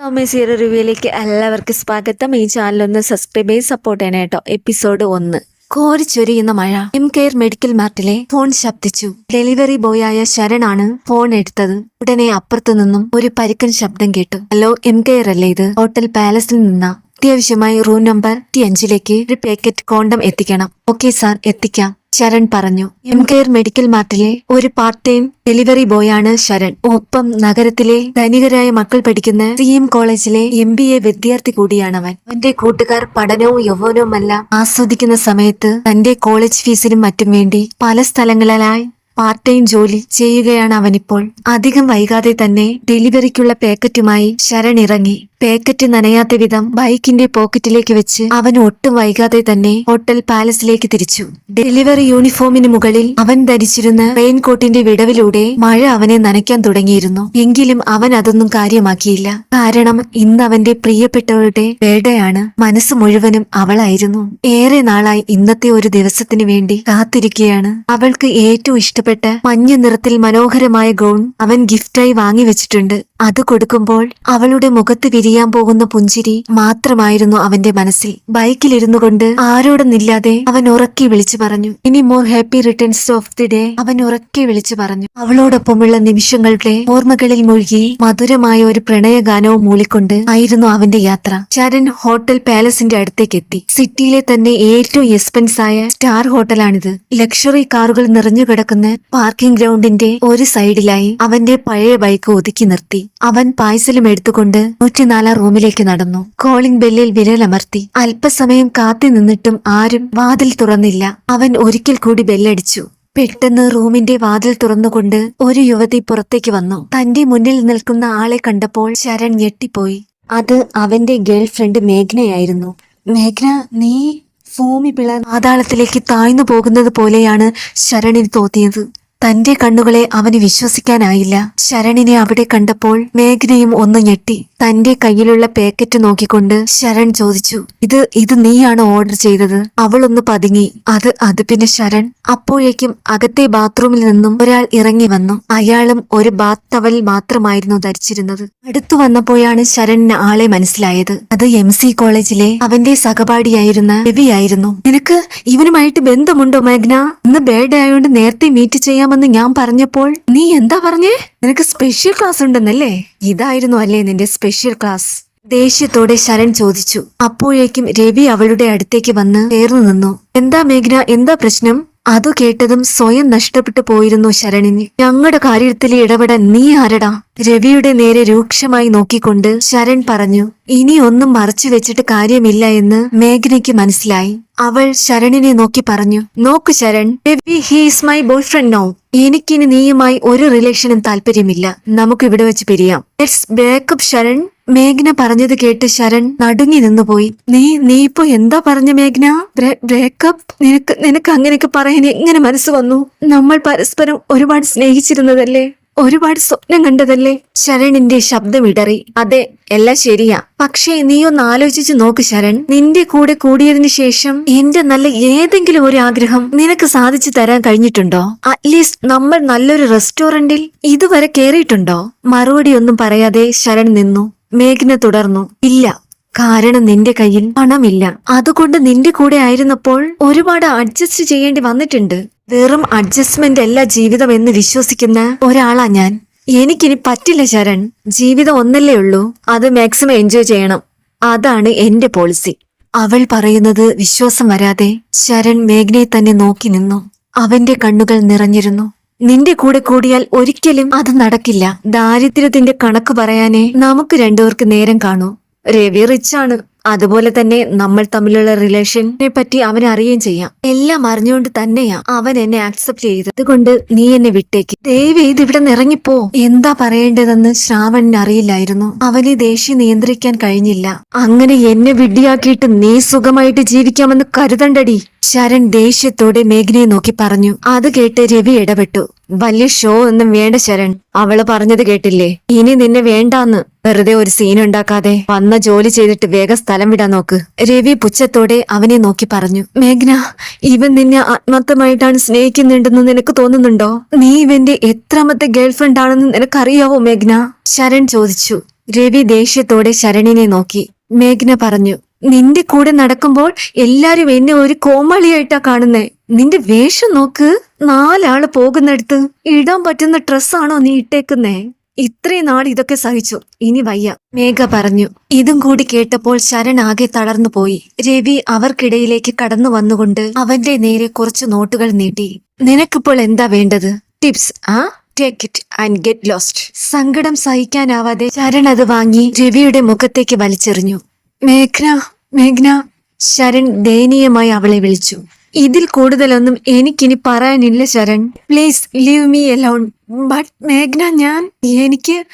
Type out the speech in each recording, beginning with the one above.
Thomas റിവ്യൂയിലേക്ക് എല്ലാവർക്കും സ്വാഗതം. ഈ ചാനൽ ഒന്ന് സബ്സ്ക്രൈബ് ചെയ്ത് സപ്പോർട്ട് ചെയ്യണം കേട്ടോ. എപ്പിസോഡ് ഒന്ന്. കോരിച്ചൊരിയുന്ന മഴ. എം കെയർ മെഡിക്കൽ മാർട്ടിലെ ഫോൺ ശബ്ദിച്ചു. ഡെലിവറി ബോയ് ആയ ശരണാണ് ഫോൺ എടുത്തത്. ഉടനെ അപ്പുറത്തു നിന്നും ഒരു പരുക്കൻ ശബ്ദം കേട്ടു. ഹലോ എം കെയർ അല്ലേ ഇത്? ഹോട്ടൽ പാലസിൽ നിന്ന. അത്യാവശ്യമായി റൂം നമ്പർ അഞ്ചിലേക്ക് ഒരു പാക്കറ്റ് കോണ്ടം എത്തിക്കണം. ഓക്കെ സാർ എത്തിക്കാം. ശരൺ പറഞ്ഞു. എം കെയർ മെഡിക്കൽ മാർട്ടിലെ ഒരു പാർട്ട് ടൈം ഡെലിവറി ബോയാണ് ശരൺ. ഒപ്പം നഗരത്തിലെ ധനികരായ മക്കൾ പഠിക്കുന്ന സി എം കോളേജിലെ എം ബി എ വിദ്യാർത്ഥി കൂടിയാണവൻ. അവന്റെ കൂട്ടുകാർ പഠനവും യൗവനവുമെല്ലാം ആസ്വദിക്കുന്ന സമയത്ത് തന്റെ കോളേജ് ഫീസിനും മറ്റും വേണ്ടി പല സ്ഥലങ്ങളിലായി പാർട്ട് ടൈം ജോലി ചെയ്യുകയാണ് അവനിപ്പോൾ. അധികം വൈകാതെ തന്നെ ഡെലിവറിക്കുള്ള പാക്കറ്റുമായി ശരൺ ഇറങ്ങി. പാക്കറ്റ് നനയാത്ത വിധം ബൈക്കിന്റെ പോക്കറ്റിലേക്ക് വെച്ച് അവൻ ഒട്ടും വൈകാതെ തന്നെ ഹോട്ടൽ പാലസിലേക്ക് തിരിച്ചു. ഡെലിവറി യൂണിഫോമിന് മുകളിൽ അവൻ ധരിച്ചിരുന്ന റെയിൻകോട്ടിന്റെ വിടവിലൂടെ മഴ അവനെ നനയ്ക്കാൻ തുടങ്ങിയിരുന്നു. എങ്കിലും അവൻ അതൊന്നും കാര്യമാക്കിയില്ല. കാരണം ഇന്ന് അവന്റെ പ്രിയപ്പെട്ടവരുടെ വേടയാണ് മനസ്സ് മുഴുവനും അവളായിരുന്നു. ഏറെ നാളായി ഇന്നത്തെ ഒരു ദിവസത്തിനു വേണ്ടി കാത്തിരിക്കുകയാണ്. അവൾക്ക് ഏറ്റവും ഇഷ്ടപ്പെട്ട മഞ്ഞ നിറത്തിൽ മനോഹരമായ ഗൗൺ അവൻ ഗിഫ്റ്റായി വാങ്ങി വെച്ചിട്ടുണ്ട്. അത് കൊടുക്കുമ്പോൾ അവളുടെ മുഖത്ത് വിരിയാൻ പോകുന്ന പുഞ്ചിരി മാത്രമായിരുന്നു അവന്റെ മനസ്സിൽ. ബൈക്കിലിരുന്നു കൊണ്ട് ആരോടൊന്നില്ലാതെ അവൻ ഉറക്കി വിളിച്ചു പറഞ്ഞു. ഇനി more happy returns of the day അവൻ ഉറക്കി വിളിച്ചു പറഞ്ഞു. അവളോടൊപ്പമുള്ള നിമിഷങ്ങളുടെ ഓർമ്മകളിൽ മുഴുകി മധുരമായ ഒരു പ്രണയഗാനവും മൂളിക്കൊണ്ട് ആയിരുന്നു അവന്റെ യാത്ര. ചരൺ ഹോട്ടൽ പാലസിന്റെ അടുത്തേക്ക് എത്തി സിറ്റിയിലെ തന്നെ ഏറ്റവും എക്സ്പെൻസ് ആയ സ്റ്റാർ ഹോട്ടലാണിത്. ലക്ഷറി കാറുകൾ നിറഞ്ഞു കിടക്കുന്ന പാർക്കിംഗ് ഗ്രൗണ്ടിന്റെ ഒരു സൈഡിലായി അവന്റെ പഴയ ബൈക്ക് ഒതുക്കി നിർത്തി. അവൻ പായ്സലും എടുത്തുകൊണ്ട് നൂറ്റിനാലാം റൂമിലേക്ക് നടന്നു. കോളിംഗ് ബെല്ലിൽ വിരലമർത്തി അല്പസമയം കാത്തു നിന്നിട്ടും ആരും വാതിൽ തുറന്നില്ല. അവൻ ഒരിക്കൽ കൂടി ബെല്ലടിച്ചു. പെട്ടെന്ന് റൂമിന്റെ വാതിൽ തുറന്നുകൊണ്ട് ഒരു യുവതി പുറത്തേക്ക് വന്നു. തന്റെ മുന്നിൽ നിൽക്കുന്ന ആളെ കണ്ടപ്പോൾ ശരൺ ഞെട്ടിപ്പോയി. അത് അവന്റെ ഗേൾഫ്രണ്ട് മേഘ്നയായിരുന്നു. മേഘ്ന നീ ഭൂമി പിള പാതാളത്തിലേക്ക് താഴ്ന്നു പോകുന്നത് പോലെയാണ് ശരണിന് തോന്നിയത്. തന്റെ കണ്ണുകളെ അവന് വിശ്വസിക്കാനായില്ല. ശരണിനെ അവിടെ കണ്ടപ്പോൾ മേഘനയും ഒന്ന് ഞെട്ടി. തന്റെ കയ്യിലുള്ള പാക്കറ്റ് നോക്കിക്കൊണ്ട് ശരൺ ചോദിച്ചു ഇത് ഇത് നീയാണ് ഓർഡർ ചെയ്തത്? അവളൊന്ന് പതുങ്ങി. അത് അത് പിന്നെ ശരൺ. അപ്പോഴേക്കും അകത്തെ ബാത്റൂമിൽ നിന്നും ഒരാൾ ഇറങ്ങി വന്നു. അയാളും ഒരു ബാത്ത് ടവൽ മാത്രമായിരുന്നു ധരിച്ചിരുന്നത്. അടുത്തു വന്നപ്പോഴാണ് ശരണിന് ആളെ മനസ്സിലായത്. അത് എം സി കോളേജിലെ അവന്റെ സഹപാഠിയായിരുന്ന രവിയായിരുന്നു. നിനക്ക് ഇവനുമായിട്ട് ബന്ധമുണ്ടോ മേഘ്ന? ഇന്ന് ബേഡ് ആയതുകൊണ്ട് നേരത്തെ മീറ്റ് ചെയ്യാമെന്ന് ഞാൻ പറഞ്ഞപ്പോൾ നീ എന്താ പറഞ്ഞേ? നിനക്ക് സ്പെഷ്യൽ ക്ലാസ് ഉണ്ടെന്നല്ലേ? ഇതായിരുന്നു അല്ലേ നിന്റെ സ്പെഷ്യൽ ക്ലാസ് ദേഷ്യത്തോടെ ശരൺ ചോദിച്ചു. അപ്പോഴേക്കും രവി അവളുടെ അടുത്തേക്ക് വന്ന് ചേർന്നു നിന്നു. എന്താ മേഘ്ന എന്താ പ്രശ്നം? അതു കേട്ടതും സ്വയം നഷ്ടപ്പെട്ടു പോയിരുന്നു ശരണിന്. ഞങ്ങളുടെ കാര്യത്തിൽ ഇടപെടാൻ നീ ആരടാ? രവിയുടെ നേരെ രൂക്ഷമായി നോക്കിക്കൊണ്ട് ശരൺ പറഞ്ഞു ഇനി ഒന്നും മറച്ചു വെച്ചിട്ട് കാര്യമില്ല എന്ന് മേഘനയ്ക്ക് മനസ്സിലായി. അവൾ ശരണിനെ നോക്കി പറഞ്ഞു നോക്ക് Sharan Ravi he's my boyfriend no എനിക്കിനി നീയുമായി ഒരു റിലേഷനും താല്പര്യമില്ല. നമുക്ക് ഇവിടെ വെച്ച് പിരിയാം. It's breakup Sharan. മേഘ്ന പറഞ്ഞത് കേട്ട് ശരൺ നടുങ്ങി നിന്നുപോയി. നീ നീ ഇപ്പൊ എന്താ പറഞ്ഞ മേഘ്ന? ബ്രേക്കപ്പ്? നിനക്ക് നിനക്ക് അങ്ങനെയൊക്കെ പറയാൻ എങ്ങനെ മനസ്സ് വന്നു? നമ്മൾ പരസ്പരം ഒരുപാട് സ്നേഹിച്ചിരുന്നതല്ലേ? ഒരുപാട് സ്വപ്നം കണ്ടതല്ലേ? ശരണിന്റെ ശബ്ദം ഇടറി. അതെ എല്ലാം ശരിയാ. പക്ഷേ നീ ഒന്ന് ആലോചിച്ച് നോക്ക് ശരൺ. നിന്റെ കൂടെ കൂടിയതിന് ശേഷം എന്റെ നല്ല ഏതെങ്കിലും ഒരു ആഗ്രഹം നിനക്ക് സാധിച്ചു തരാൻ കഴിഞ്ഞിട്ടുണ്ടോ? അറ്റ്ലീസ്റ്റ് നമ്മൾ നല്ലൊരു റെസ്റ്റോറന്റിൽ ഇതുവരെ കേറിയിട്ടുണ്ടോ? മറുപടി ഒന്നും പറയാതെ ശരൺ നിന്നു. മേഘ്ന തുടർന്നു ഇല്ല കാരണം നിന്റെ കയ്യിൽ പണമില്ല. അതുകൊണ്ട് നിന്റെ കൂടെ ആയിരുന്നപ്പോൾ ഒരുപാട് അഡ്ജസ്റ്റ് ചെയ്യേണ്ടി വന്നിട്ടുണ്ട്. വെറും അഡ്ജസ്റ്റ്മെന്റ് അല്ല ജീവിതം എന്ന് വിശ്വസിക്കുന്ന ഒരാളാ ഞാൻ. എനിക്കിനി പറ്റില്ല ശരൺ. ജീവിതം ഒന്നല്ലേ ഉള്ളൂ. അത് മാക്സിമം എൻജോയ് ചെയ്യണം. അതാണ് എന്റെ പോളിസി അവൾ പറയുന്നത് വിശ്വാസം വരാതെ ശരൺ മേഘ്നയെ തന്നെ നോക്കി നിന്നു. അവന്റെ കണ്ണുകൾ നിറഞ്ഞിരുന്നു. നിന്റെ കൂടെ കൂടിയാൽ ഒരിക്കലും അത് നടക്കില്ല. ദാരിദ്ര്യത്തിന്റെ കണക്ക് പറയാനേ നമുക്ക് രണ്ടുപേർക്ക് നേരം കാണൂ. രവി റിച്ചാണ് അതുപോലെ തന്നെ നമ്മൾ തമ്മിലുള്ള റിലേഷനെ പറ്റി അവൻ അറിയുകയും ചെയ്യാം. എല്ലാം അറിഞ്ഞുകൊണ്ട് തന്നെയാ അവൻ എന്നെ ആക്സെപ്റ്റ് ചെയ്തത്. അതുകൊണ്ട് നീ എന്നെ വിട്ടേക്ക്. ദയവ് ഇത് ഇവിടെ നിറങ്ങിപ്പോ എന്താ പറയേണ്ടതെന്ന് ശ്രാവണിന് അറിയില്ലായിരുന്നു. അവനെ ദേഷ്യം നിയന്ത്രിക്കാൻ കഴിഞ്ഞില്ല. അങ്ങനെ എന്നെ വിഡ്ഡിയാക്കിയിട്ട് നീ സുഖമായിട്ട് ജീവിക്കാമെന്ന് കരുതണ്ടടി. ശരൺ ദേഷ്യത്തോടെ മേഘനയെ നോക്കി പറഞ്ഞു. അത് കേട്ട് രവി ഇടപെട്ടു. വലിയ ഷോ ഒന്നും വേണ്ട ശരൺ. അവൾ പറഞ്ഞത് കേട്ടില്ലേ? ഇനി നിന്നെ വേണ്ടാന്ന്. വെറുതെ ഒരു സീൻ ഉണ്ടാക്കാതെ. വന്ന ജോലി ചെയ്തിട്ട് വേഗം സ്ഥലം വിടാൻ നോക്ക്. രവി പുച്ഛത്തോടെ അവനെ നോക്കി പറഞ്ഞു. മേഘ്ന ഇവൻ നിന്നെ ആത്മാർത്ഥമായിട്ടാണ് സ്നേഹിക്കുന്നുണ്ടെന്ന് നിനക്ക് തോന്നുന്നുണ്ടോ? നീ ഇവന്റെ എത്രാമത്തെ ഗേൾഫ്രണ്ട് ആണെന്ന് നിനക്കറിയാവോ മേഘ്ന? ശരൺ ചോദിച്ചു. രവി ദേഷ്യത്തോടെ ശരണിനെ നോക്കി. മേഘ്ന പറഞ്ഞു നിന്റെ കൂടെ നടക്കുമ്പോൾ എല്ലാരും എന്നെ ഒരു കോമാളിയായിട്ടാ കാണുന്നേ. നിന്റെ വേഷം നോക്ക്. നാലാൾ പോകുന്നിടത്ത്. ഇടാൻ പറ്റുന്ന ഡ്രസ്സാണോ നീ ഇട്ടേക്കുന്നേ? ഇത്രയും നാൾ ഇതൊക്കെ സഹിച്ചു. ഇനി വയ്യ. മേഘ പറഞ്ഞു. ഇതും കൂടി കേട്ടപ്പോൾ ശരൺ ആകെ തളർന്നു പോയി. രവി അവർക്കിടയിലേക്ക് കടന്നു വന്നുകൊണ്ട് അവന്റെ നേരെ കുറച്ച് നോട്ടുകൾ നീട്ടി. നിനക്കിപ്പോൾ എന്താ വേണ്ടത്? ടിപ്സ് ആ? Take it and get lost സങ്കടം സഹിക്കാനാവാതെ ശരൺ അത് വാങ്ങി രവിയുടെ മുഖത്തേക്ക് വലിച്ചെറിഞ്ഞു. മേഘ്ന മേഘ്ന. ശരൺ ദയനീയമായി അവളെ വിളിച്ചു. ഇതിൽ കൂടുതലൊന്നും എനിക്കിനി പറയാനില്ല Sharan. Please leave me alone but മേഘ്ന ഞാൻ എനിക്ക്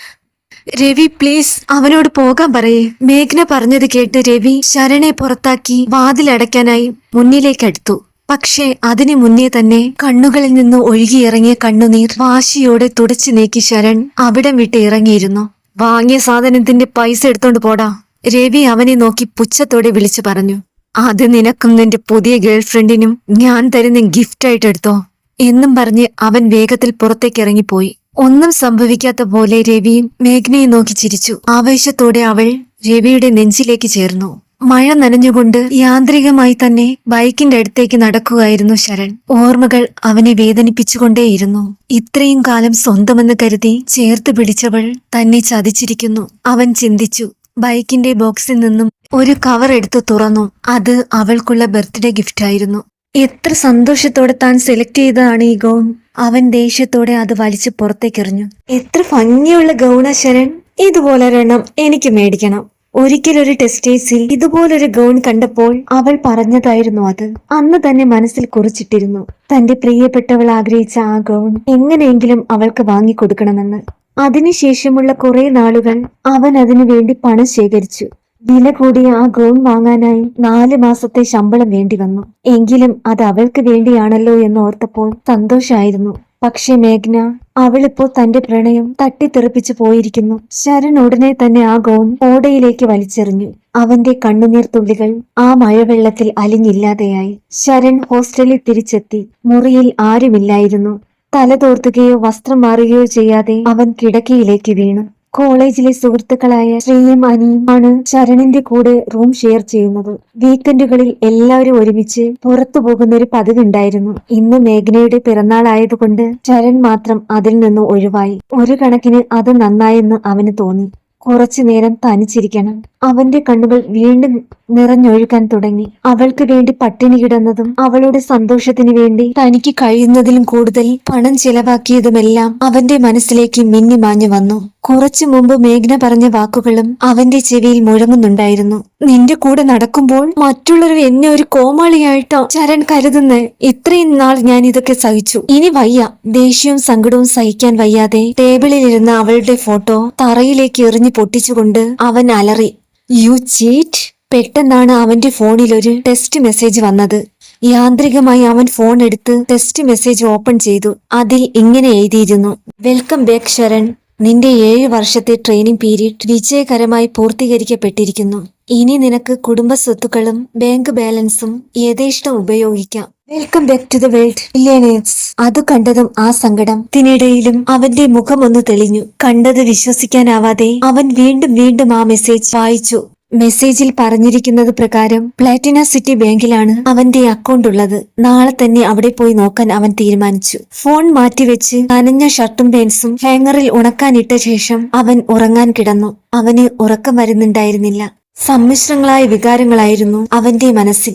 രവി പ്ലീസ് അവനോട് പോകാൻ പറയേ. മേഘ്ന പറഞ്ഞത് കേട്ട് രവി ശരണെ പുറത്താക്കി വാതിലടയ്ക്കാനായി മുന്നിലേക്കടുത്തു പക്ഷേ അതിനു മുന്നേ തന്നെ കണ്ണുകളിൽ നിന്ന് ഒഴുകിയിറങ്ങിയ കണ്ണുനീർ വാശിയോടെ തുടച്ചു നീക്കി ശരൺ അവിടം വിട്ട് ഇറങ്ങിയിരുന്നു. വാങ്ങിയ സാധനത്തിന്റെ പൈസ എടുത്തോണ്ട് പോടാ. രവി അവനെ നോക്കി പുച്ഛത്തോടെ വിളിച്ചു പറഞ്ഞു. അത് നിനക്കും നിന്റെ പുതിയ ഗേൾഫ്രണ്ടിനും ഞാൻ തരുന്ന ഗിഫ്റ്റായിട്ട് എടുത്തോ. എന്നും പറഞ്ഞ് അവൻ വേഗത്തിൽ പുറത്തേക്ക് ഇറങ്ങിപ്പോയി. ഒന്നും സംഭവിക്കാത്ത പോലെ രവിയും മേഘ്നയെ നോക്കി ചിരിച്ചു. ആവേശത്തോടെ അവൾ രവിയുടെ നെഞ്ചിലേക്ക് ചേർന്നു. മഴ നനഞ്ഞുകൊണ്ട് യാന്ത്രികമായി തന്നെ ബൈക്കിന്റെ അടുത്തേക്ക് നടക്കുകയായിരുന്നു ശരൺ. ഓർമ്മകൾ അവനെ വേദനിപ്പിച്ചുകൊണ്ടേയിരുന്നു. ഇത്രയും കാലം സ്വന്തമെന്ന് കരുതി ചേർത്ത് പിടിച്ചവൾ തന്നെ ചതിച്ചിരിക്കുന്നു. അവൻ ചിന്തിച്ചു ബൈക്കിന്റെ ബോക്സിൽ നിന്നും ഒരു കവർ എടുത്തു തുറന്നു. അത് അവൾക്കുള്ള ബർത്ത്ഡേ ഗിഫ്റ്റായിരുന്നു എത്ര സന്തോഷത്തോടെ താൻ സെലക്ട് ചെയ്തതാണ് ഈ ഗൗൺ അവൻ ദേഷ്യത്തോടെ അത് വലിച്ചു പുറത്തേക്കെറിഞ്ഞു. എത്ര ഭംഗിയുള്ള ഗൗണ ശരൺ. ഇതുപോലൊരെണ്ണം എനിക്ക് മേടിക്കണം. ഒരിക്കലൊരു ടെസ്റ്റേഴ്സിൽ ഇതുപോലൊരു ഗൗൺ കണ്ടപ്പോൾ അവൾ പറഞ്ഞതായിരുന്നു അത്. അന്ന് തന്നെ മനസ്സിൽ കുറിച്ചിട്ടിരുന്നു. തന്റെ പ്രിയപ്പെട്ടവൾ ആഗ്രഹിച്ച ആ ഗൗൺ എങ്ങനെയെങ്കിലും അവൾക്ക് വാങ്ങിക്കൊടുക്കണമെന്ന്. അതിനുശേഷമുള്ള കുറെ നാളുകൾ അവൻ അതിനു വേണ്ടി പണം ശേഖരിച്ചു. വില കൂടിയ ആ ഗൗൺ വാങ്ങാനായി നാല് മാസത്തെ ശമ്പളം വേണ്ടി വന്നു. എങ്കിലും അത് അവൾക്ക് വേണ്ടിയാണല്ലോ എന്ന് ഓർത്തപ്പോൾ സന്തോഷായിരുന്നു. പക്ഷെ മേഘ്ന അവളിപ്പോൾ തന്റെ പ്രണയം തട്ടിത്തെറിപ്പിച്ചു പോയിരിക്കുന്നു. ശരൺ ഉടനെ തന്നെ ആ ഗൗൺ ഓടയിലേക്ക് വലിച്ചെറിഞ്ഞു. അവന്റെ കണ്ണുനീർ തുള്ളികൾ ആ മഴവെള്ളത്തിൽ അലിഞ്ഞില്ലാതെയായി. ശരൺ ഹോസ്റ്റലിൽ തിരിച്ചെത്തി. മുറിയിൽ ആരുമില്ലായിരുന്നു. തലതോർത്തുകയോ വസ്ത്രം മാറുകയോ ചെയ്യാതെ അവൻ കിടക്കയിലേക്ക് വീണു. കോളേജിലെ സുഹൃത്തുക്കളായ ശ്രീയും അനിയും ആണ് ശരണിന്റെ കൂടെ റൂം ഷെയർ ചെയ്യുന്നത്. വീക്കെൻഡുകളിൽ എല്ലാവരും ഒരുമിച്ച് പുറത്തു പോകുന്ന ഒരു പതിവുണ്ടായിരുന്നു. ഇന്ന് മേഘനയുടെ പിറന്നാൾ ആയതുകൊണ്ട് ശരൺ മാത്രം അതിൽ നിന്ന് ഒഴിവായി. ഒരു കണക്കിന് അത് നന്നായെന്ന് അവന് തോന്നി. കുറച്ചു നേരം തനിച്ചിരിക്കണം. അവന്റെ കണ്ണുകൾ വീണ്ടും നിറഞ്ഞൊഴുകാൻ തുടങ്ങി. അവൾക്ക് വേണ്ടി പട്ടിണി കിടന്നതും അവളുടെ സന്തോഷത്തിന് വേണ്ടി തനിക്ക് കഴിയുന്നതിലും കൂടുതൽ പണം ചെലവാക്കിയതുമെല്ലാം അവന്റെ മനസ്സിലേക്ക് മിന്നി മാഞ്ഞു വന്നു. കുറച്ചു മുമ്പ് മേഘ്ന പറഞ്ഞ വാക്കുകളും അവന്റെ ചെവിയിൽ മുഴങ്ങുന്നുണ്ടായിരുന്നു. നിന്റെ കൂടെ നടക്കുമ്പോൾ മറ്റുള്ളവർ എന്നെ ഒരു കോമാളിയായിട്ടോ ചരൺ കരുതുന്ന. ഇത്രയും നാൾ ഞാൻ ഇതൊക്കെ സഹിച്ചു. ഇനി വയ്യ. ദേഷ്യവും സങ്കടവും സഹിക്കാൻ വയ്യാതെ ടേബിളിലിരുന്ന അവളുടെ ഫോട്ടോ തറയിലേക്ക് എറിഞ്ഞു പൊട്ടിച്ചുകൊണ്ട് അവൻ അലറി. യു ചീറ്റ് പെട്ടെന്നാണ് അവന്റെ ഫോണിൽ ഒരു ടെസ്റ്റ് മെസ്സേജ് വന്നത്. യാന്ത്രികമായി അവൻ ഫോൺ എടുത്ത് ടെസ്റ്റ് മെസ്സേജ് ഓപ്പൺ ചെയ്തു. അതിൽ ഇങ്ങനെ എഴുതിയിരുന്നു. Welcome back Sharan. നിന്റെ ഏഴ് വർഷത്തെ ട്രെയിനിങ് പീരീഡ് വിജയകരമായി പൂർത്തീകരിക്കപ്പെട്ടിരിക്കുന്നു. ഇനി നിനക്ക് കുടുംബ സ്വത്തുക്കളും ബാങ്ക് ബാലൻസും യഥേഷ്ടം ഉപയോഗിക്കാം. Welcome back to the world billionaires അത് കണ്ടതും ആ സങ്കടം തിനിടയിലും അവന്റെ മുഖം ഒന്ന് തെളിഞ്ഞു. കണ്ടത് വിശ്വസിക്കാനാവാതെ അവൻ വീണ്ടും വീണ്ടും ആ മെസ്സേജ് വായിച്ചു. മെസ്സേജിൽ പറഞ്ഞിരിക്കുന്നത് പ്രകാരം പ്ലാറ്റിന സിറ്റി ബാങ്കിലാണ് അവന്റെ അക്കൗണ്ട് ഉള്ളത്. നാളെ തന്നെ അവിടെ പോയി നോക്കാൻ അവൻ തീരുമാനിച്ചു. ഫോൺ മാറ്റിവെച്ച് നനഞ്ഞ ഷർട്ടും പാൻസും ഹാങ്ങറിൽ ഉണക്കാനിട്ട ശേഷം അവൻ ഉറങ്ങാൻ കിടന്നു. അവന് ഉറക്കം വരുന്നുണ്ടായിരുന്നില്ല. സമ്മിശ്രങ്ങളായ വികാരങ്ങളായിരുന്നു അവന്റെ മനസ്സിൽ.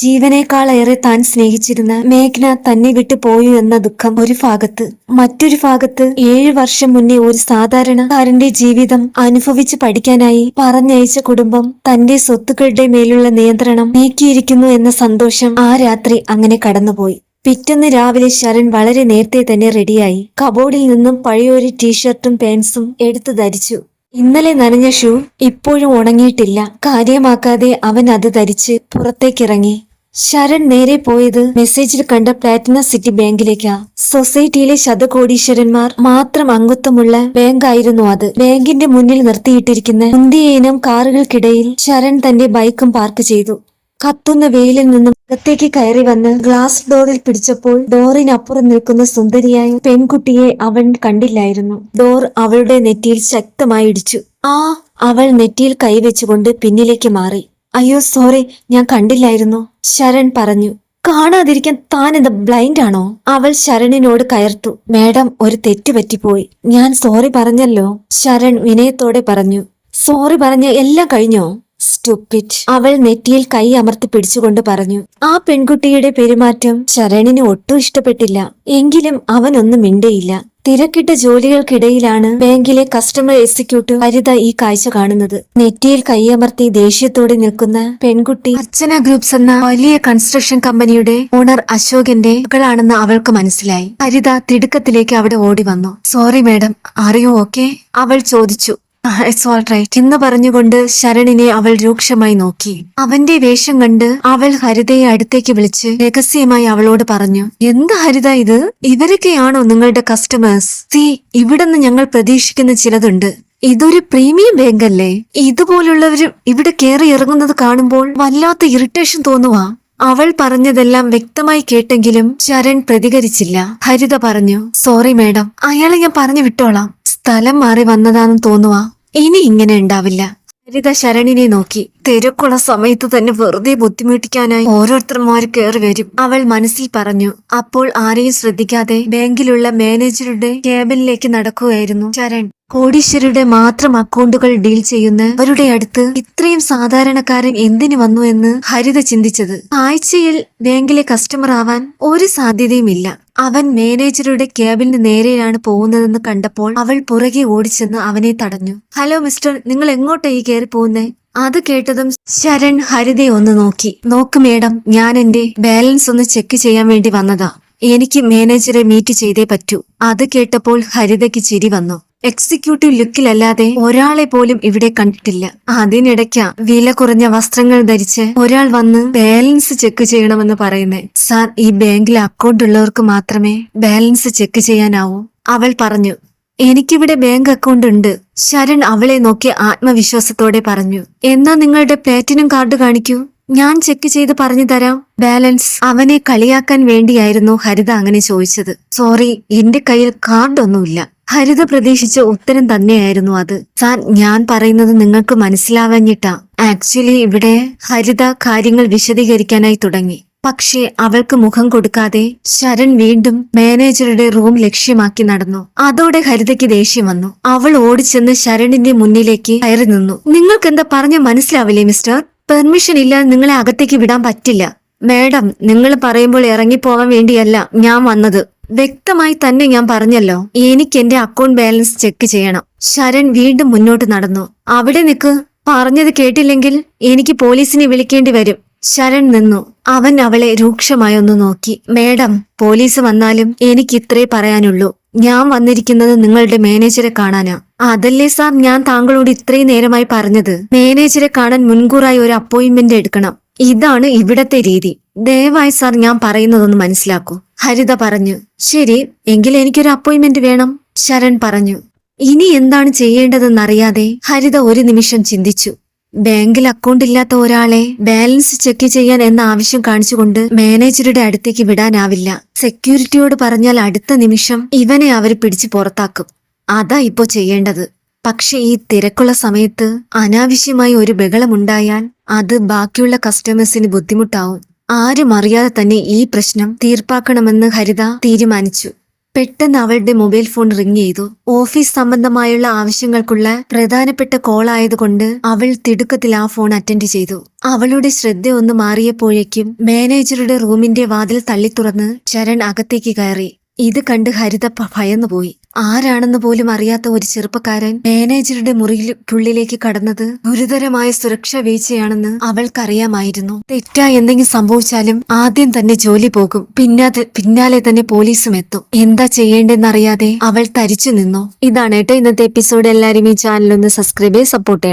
ജീവനേക്കാളേറെ താൻ സ്നേഹിച്ചിരുന്ന മേഘ്ന തന്നെ വിട്ടു പോയു എന്ന ദുഃഖം ഒരു ഭാഗത്ത്. മറ്റൊരു ഭാഗത്ത് ഏഴു വർഷം മുന്നേ ഒരു സാധാരണക്കാരന്റെ ജീവിതം അനുഭവിച്ച് പഠിക്കാനായി പറഞ്ഞയച്ച കുടുംബം തന്റെ സ്വത്തുക്കളുടെ മേലുള്ള നിയന്ത്രണം നീക്കിയിരിക്കുന്നു എന്ന സന്തോഷം ആ രാത്രി അങ്ങനെ കടന്നുപോയി. പിറ്റേന്ന് രാവിലെ ശരൺ വളരെ നേരത്തെ തന്നെ റെഡിയായി കബോർഡിൽ നിന്നും പഴയൊരു ടീഷർട്ടും പാൻസും എടുത്തു ധരിച്ചു. ഇന്നലെ നനഞ്ഞ ഷൂ ഇപ്പോഴും ഉണങ്ങിയിട്ടില്ല. കാര്യമാക്കാതെ അവൻ അത് ധരിച്ച് പുറത്തേക്കിറങ്ങി. ശരൺ നേരെ പോയത് മെസ്സേജിൽ കണ്ട പ്ലാറ്റിന സിറ്റി ബാങ്കിലേക്കാ. സൊസൈറ്റിയിലെ ശതകോടീശ്വരന്മാർ മാത്രം അംഗത്വമുള്ള ബാങ്കായിരുന്നു അത്. ബാങ്കിന്റെ മുന്നിൽ നിർത്തിയിട്ടിരിക്കുന്ന മുന്തിയ ഇനം കാറുകൾക്കിടയിൽ ശരൺ തന്റെ ബൈക്കും പാർക്ക് ചെയ്തു. കത്തുന്ന വെയിലിൽ നിന്നും അകത്തേക്ക് കയറി വന്ന് ഗ്ലാസ് ഡോറിൽ പിടിച്ചപ്പോൾ ഡോറിനപ്പുറം നിൽക്കുന്ന സുന്ദരിയായ പെൺകുട്ടിയെ അവൻ കണ്ടില്ലായിരുന്നു. ഡോർ അവളുടെ നെറ്റിയിൽ ശക്തമായി ഇടിച്ചു. ആ അവൾ നെറ്റിയിൽ കൈവച്ചുകൊണ്ട് പിന്നിലേക്ക് മാറി. അയ്യോ സോറി ഞാൻ കണ്ടില്ലായിരുന്നു ശരൺ പറഞ്ഞു. കാണാതിരിക്കാൻ താൻ എന്താ ബ്ലൈൻഡ് ആണോ? അവൾ ശരണിനോട് കയർത്തു. മാഡം ഒരു തെറ്റ് പറ്റിപ്പോയി. ഞാൻ സോറി പറഞ്ഞല്ലോ ശരൺ വിനയത്തോടെ പറഞ്ഞു. സോറി പറഞ്ഞ് എല്ലാം കഴിഞ്ഞോ? സ്റ്റുപ്പിറ്റ്. അവൾ നെറ്റിയിൽ കൈ അമർത്തി പിടിച്ചുകൊണ്ട് പറഞ്ഞു ആ പെൺകുട്ടിയുടെ പെരുമാറ്റം ശരണിന് ഒട്ടും ഇഷ്ടപ്പെട്ടില്ല. എങ്കിലും അവനൊന്നും മിണ്ടയില്ല. തിരക്കിട്ട ജോലികൾക്കിടയിലാണ് ബാങ്കിലെ കസ്റ്റമർ എക്സിക്യൂട്ടീവ് ഹരിത ഈ കാഴ്ച കാണുന്നത്. നെറ്റിയിൽ കൈയമർത്തി ദേഷ്യത്തോടെ നിൽക്കുന്ന പെൺകുട്ടി അർച്ചന ഗ്രൂപ്പ്സ് എന്ന വലിയ കൺസ്ട്രക്ഷൻ കമ്പനിയുടെ ഓണർ അശോകന്റെ മകളാണെന്ന് അവൾക്ക് മനസ്സിലായി. ഹരിത തിടുക്കത്തിലേക്ക് അവിടെ ഓടി വന്നു. സോറി മാഡം അറിയോ? ഓക്കെ? അവൾ ചോദിച്ചു. ഇറ്റ്സ് ഓൾ റൈറ്റ് എന്ന് പറഞ്ഞുകൊണ്ട് ശരണിനെ അവൾ രൂക്ഷമായി നോക്കി. അവന്റെ വേഷം കണ്ട് അവൾ ഹരിതയെ അടുത്തേക്ക് വിളിച്ച് രഹസ്യമായി അവളോട് പറഞ്ഞു എന്ത് ഹരിത ഇത്? ഇവരൊക്കെയാണോ നിങ്ങളുടെ കസ്റ്റമേഴ്സ് സി ഇവിടുന്ന് ഞങ്ങൾ പ്രതീക്ഷിക്കുന്ന ചിലതുണ്ട്. ഇതൊരു പ്രീമിയം ബാങ്ക് അല്ലേ? ഇതുപോലുള്ളവര് ഇവിടെ കയറി ഇറങ്ങുന്നത് കാണുമ്പോൾ വല്ലാത്ത ഇറിറ്റേഷൻ തോന്നുവാ. അവൾ പറഞ്ഞതെല്ലാം വ്യക്തമായി കേട്ടെങ്കിലും ശരൺ പ്രതികരിച്ചില്ല. ഹരിത പറഞ്ഞു സോറി മാഡം അയാളെ ഞാൻ പറഞ്ഞു വിട്ടോളാം. സ്ഥലം മാറി വന്നതാണെന്ന് തോന്നുവാ. ഇനി ഇങ്ങനെ ഉണ്ടാവില്ല. ഹരിത ശരണിനെ നോക്കി. തിരക്കുള്ള സമയത്ത് തന്നെ വെറുതെ ബുദ്ധിമുട്ടിക്കാനായി ഓരോരുത്തർമാര് കയറി വരും. അവൾ മനസ്സിൽ പറഞ്ഞു അപ്പോൾ ആരെയും ശ്രദ്ധിക്കാതെ ബാങ്കിലുള്ള മാനേജറുടെ ക്യാബിനിലേക്ക് നടക്കുകയായിരുന്നു ശരൺ. കോടീശ്വരുടെ മാത്രം അക്കൗണ്ടുകൾ ഡീൽ ചെയ്യുന്ന അവരുടെ അടുത്ത് ഇത്രയും സാധാരണക്കാരൻ എന്തിനു വന്നു എന്ന് ഹരിത ചിന്തിച്ചത്. ആഴ്ചയിൽ ബാങ്കിലെ കസ്റ്റമർ ആവാൻ ഒരു സാധ്യതയുമില്ല അവൻ മാനേജറുടെ ക്യാബിന് നേരെയാണ് പോകുന്നതെന്ന് കണ്ടപ്പോൾ അവൾ പുറകെ ഓടിച്ചെന്ന് അവനെ തടഞ്ഞു. ഹലോ മിസ്റ്റർ നിങ്ങൾ എങ്ങോട്ടാ ഈ കയറി പോകുന്നേ? അത് കേട്ടതും ശരൺ ഹരിതയെ ഒന്ന് നോക്കി. നോക്ക് മേഡം ഞാൻ എന്റെ ബാലൻസ് ഒന്ന് ചെക്ക് ചെയ്യാൻ വേണ്ടി വന്നതാ. എനിക്ക് മാനേജറെ മീറ്റ് ചെയ്തേ പറ്റൂ. അത് കേട്ടപ്പോൾ ഹരിതയ്ക്ക് ചിരി വന്നു. എക്സിക്യൂട്ടീവ് ലുക്കിലല്ലാതെ ഒരാളെ പോലും ഇവിടെ കണ്ടിട്ടില്ല. അതിനിടയ്ക്ക വില കുറഞ്ഞ വസ്ത്രങ്ങൾ ധരിച്ച് ഒരാൾ വന്ന് ബാലൻസ് ചെക്ക് ചെയ്യണമെന്ന് പറയുന്നേ. സാർ ഈ ബാങ്കിൽ അക്കൗണ്ട് ഉള്ളവർക്ക് മാത്രമേ ബാലൻസ് ചെക്ക് ചെയ്യാനാവൂ. അവൾ പറഞ്ഞു എനിക്കിവിടെ ബാങ്ക് അക്കൗണ്ട് ഉണ്ട്. ശരൺ അവളെ നോക്കി ആത്മവിശ്വാസത്തോടെ പറഞ്ഞു എന്നാ നിങ്ങളുടെ പ്ലാറ്റിനം കാർഡ് കാണിക്കൂ. ഞാൻ ചെക്ക് ചെയ്ത് പറഞ്ഞു തരാം. ബാലൻസ് അവനെ കളിയാക്കാൻ വേണ്ടിയായിരുന്നു ഹരിത അങ്ങനെ ചോദിച്ചത്. സോറി എന്റെ കയ്യിൽ കാർഡൊന്നുമില്ല ഹരിത പ്രതീക്ഷിച്ച ഉത്തരം തന്നെയായിരുന്നു അത്. സാർ ഞാൻ പറയുന്നത് നിങ്ങൾക്ക് മനസ്സിലാവാഞ്ഞിട്ടാ. ആക്ച്വലി ഇവിടെ ഹരിത കാര്യങ്ങൾ വിശദീകരിക്കാനായി തുടങ്ങി. പക്ഷേ അവൾക്ക് മുഖം കൊടുക്കാതെ ശരൺ വീണ്ടും മാനേജറുടെ റൂം ലക്ഷ്യമാക്കി നടന്നു. അതോടെ ഹരിതയ്ക്ക് ദേഷ്യം വന്നു. അവൾ ഓടിച്ചെന്ന് ശരണിന്റെ മുന്നിലേക്ക് കയറി നിന്നു. നിങ്ങൾക്ക് എന്താ പറഞ്ഞ മനസ്സിലാവില്ലേ മിസ്റ്റർ പെർമിഷൻ ഇല്ലാതെ നിങ്ങളെ അകത്തേക്ക് വിടാൻ പറ്റില്ല. മാഡം നിങ്ങൾ പറയുമ്പോൾ ഇറങ്ങിപ്പോവാൻ വേണ്ടിയല്ല ഞാൻ വന്നത്. വ്യക്തമായി തന്നെ ഞാൻ പറഞ്ഞല്ലോ എനിക്ക് എന്റെ അക്കൗണ്ട് ബാലൻസ് ചെക്ക് ചെയ്യണം. ശരൺ വീണ്ടും മുന്നോട്ട് നടന്നു. അവിടെ നിൽക്ക് പറഞ്ഞത് കേട്ടില്ലെങ്കിൽ എനിക്ക് പോലീസിനെ വിളിക്കേണ്ടി വരും. ശരൺ നിന്നു. അവൻ അവളെ രൂക്ഷമായി ഒന്ന് നോക്കി. മേഡം പോലീസ് വന്നാലും എനിക്ക് ഇത്രേ പറയാനുള്ളൂ. ഞാൻ വന്നിരിക്കുന്നത് നിങ്ങളുടെ മാനേജറെ കാണാനാ. അതല്ലേ സാർ ഞാൻ താങ്കളോട് ഇത്രയും നേരമായി പറഞ്ഞത്? മാനേജറെ കാണാൻ മുൻകൂറായി ഒരു അപ്പോയിന്റ്മെന്റ് എടുക്കണം. ഇതാണ് ഇവിടത്തെ രീതി. ദയവായി സാർ ഞാൻ പറയുന്നതൊന്ന് മനസ്സിലാക്കൂ. ഹരിത പറഞ്ഞു ശരി എങ്കിൽ എനിക്കൊരു അപ്പോയിന്റ്മെന്റ് വേണം. ശരൺ പറഞ്ഞു ഇനി എന്താണ് ചെയ്യേണ്ടതെന്ന് ചെയ്യേണ്ടതെന്നറിയാതെ. ഹരിത ഒരു നിമിഷം ചിന്തിച്ചു ബാങ്കിൽ അക്കൗണ്ട് ഇല്ലാത്ത ഒരാളെ ബാലൻസ് ചെക്ക് ചെയ്യാൻ എന്ന ആവശ്യം കാണിച്ചുകൊണ്ട് മാനേജറുടെ അടുത്തേക്ക് വിടാനാവില്ല. സെക്യൂരിറ്റിയോട് പറഞ്ഞാൽ അടുത്ത നിമിഷം ഇവനെ അവർ പിടിച്ചു പുറത്താക്കും. അതാ ഇപ്പോ ചെയ്യേണ്ടത്. പക്ഷേ ഈ തിരക്കുള്ള സമയത്ത് അനാവശ്യമായി ഒരു ബഹളമുണ്ടായാൽ അത് ബാക്കിയുള്ള കസ്റ്റമേഴ്സിന് ബുദ്ധിമുട്ടാവും. ആരും അറിയാതെ തന്നെ ഈ പ്രശ്നം തീർപ്പാക്കണമെന്ന് ഹരിത തീരുമാനിച്ചു. പെട്ടെന്ന് അവളുടെ മൊബൈൽ ഫോൺ റിങ് ചെയ്തു. ഓഫീസ് സംബന്ധമായുള്ള ആവശ്യങ്ങൾക്കുള്ള പ്രധാനപ്പെട്ട കോൾ ആയതുകൊണ്ട് അവൾ തിടുക്കത്തിൽ ആ ഫോൺ അറ്റൻഡ് ചെയ്തു. അവളുടെ ശ്രദ്ധ ഒന്ന് മാറിയപ്പോഴേക്കും മാനേജറുടെ റൂമിന്റെ വാതിൽ തള്ളി തുറന്ന് ശരൺ അകത്തേക്ക് കയറി. ഇത് കണ്ട് ഹരിത ഭയന്നുപോയി. ആരാണെന്ന് പോലും അറിയാത്ത ഒരു ചെറുപ്പക്കാരൻ മാനേജറുടെ മുറിയിലേക്ക് കടന്നത് ഗുരുതരമായ സുരക്ഷാ വീഴ്ചയാണെന്ന് അവൾക്കറിയാമായിരുന്നു. തെറ്റായി എന്തെങ്കിലും സംഭവിച്ചാലും ആദ്യം തന്നെ ജോലി പോകും. പിന്നാതെ പിന്നാലെ തന്നെ പോലീസും എത്തും. എന്താ ചെയ്യേണ്ടെന്നറിയാതെ അവൾ തരിച്ചു നിന്നു. ഇതാണ് കേട്ടോ ഇന്നത്തെ എപ്പിസോഡ്. എല്ലാവരും ഈ ചാനൽ ഒന്ന് സബ്സ്ക്രൈബ് ചെയ്ത് സപ്പോർട്ട് ചെയ്യണം.